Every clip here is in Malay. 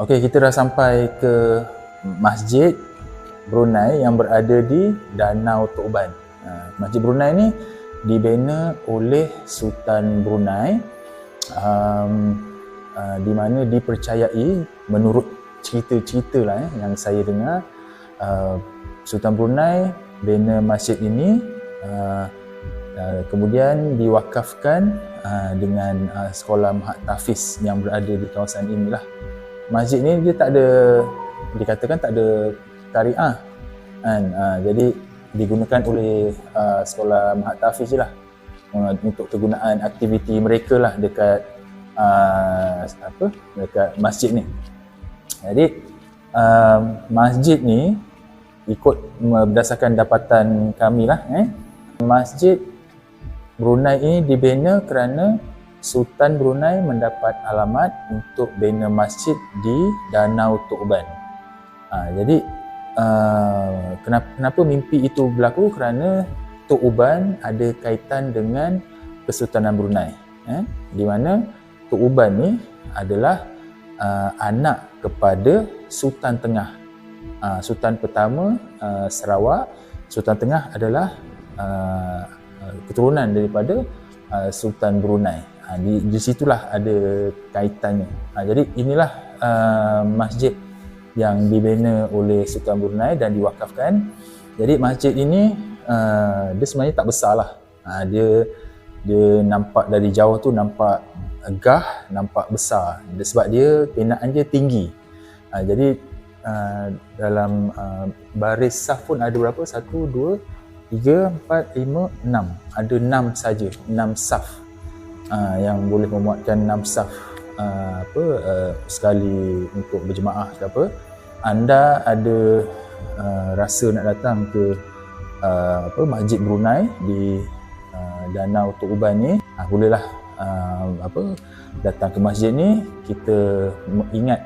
Okey, kita dah sampai ke Masjid Brunei yang berada di Danau Toban. Ha, Masjid Brunei ni dibina oleh Sultan Brunei um, uh, di mana dipercayai menurut cerita-cerita lah eh, yang saya dengar uh, Sultan Brunei bina masjid ini uh, uh, kemudian diwakafkan uh, dengan uh, sekolah Mahat Tafiz yang berada di kawasan inilah masjid ni dia tak ada dikatakan tak ada tariah kan. Uh, jadi digunakan oleh uh, sekolah Mahat Tafiz je lah. Uh, untuk kegunaan aktiviti mereka lah dekat uh, apa dekat masjid ni. Jadi uh, masjid ni ikut berdasarkan dapatan kami lah eh. Masjid Brunei ini dibina kerana Sultan Brunei mendapat alamat untuk bina masjid di Danau Toban. Ha, jadi uh, kenapa, kenapa mimpi itu berlaku? Kerana Tok Uban ada kaitan dengan Kesultanan Brunei. Eh? Di mana Tok Uban ni adalah uh, anak kepada Sultan Tengah. Uh, Sultan pertama uh, Sarawak, Sultan Tengah adalah uh, keturunan daripada uh, Sultan Brunei. Ha, di, di situlah ada kaitannya. Ha, jadi inilah uh, masjid yang dibina oleh Sultan Brunei dan diwakafkan. Jadi masjid ini uh, dia sebenarnya tak besar lah. Ha, dia dia nampak dari jauh tu nampak gah, nampak besar. Sebab dia binaan dia tinggi. Ha, jadi uh, dalam uh, baris saf pun ada berapa? Satu, dua, tiga, empat, lima, enam. Ada enam saja, enam saf uh, yang boleh memuatkan enam saf uh, apa uh, sekali untuk berjemaah ke apa anda ada uh, rasa nak datang ke uh, apa masjid Brunei di uh, Danau Tok Uban ni uh, bolehlah uh, apa datang ke masjid ni. Kita ingat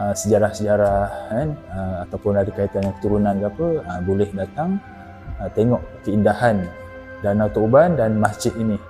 uh, sejarah-sejarah kan uh, ataupun ada kaitan dengan keturunan ke apa uh, boleh datang uh, tengok keindahan Danau Tok Uban dan masjid ini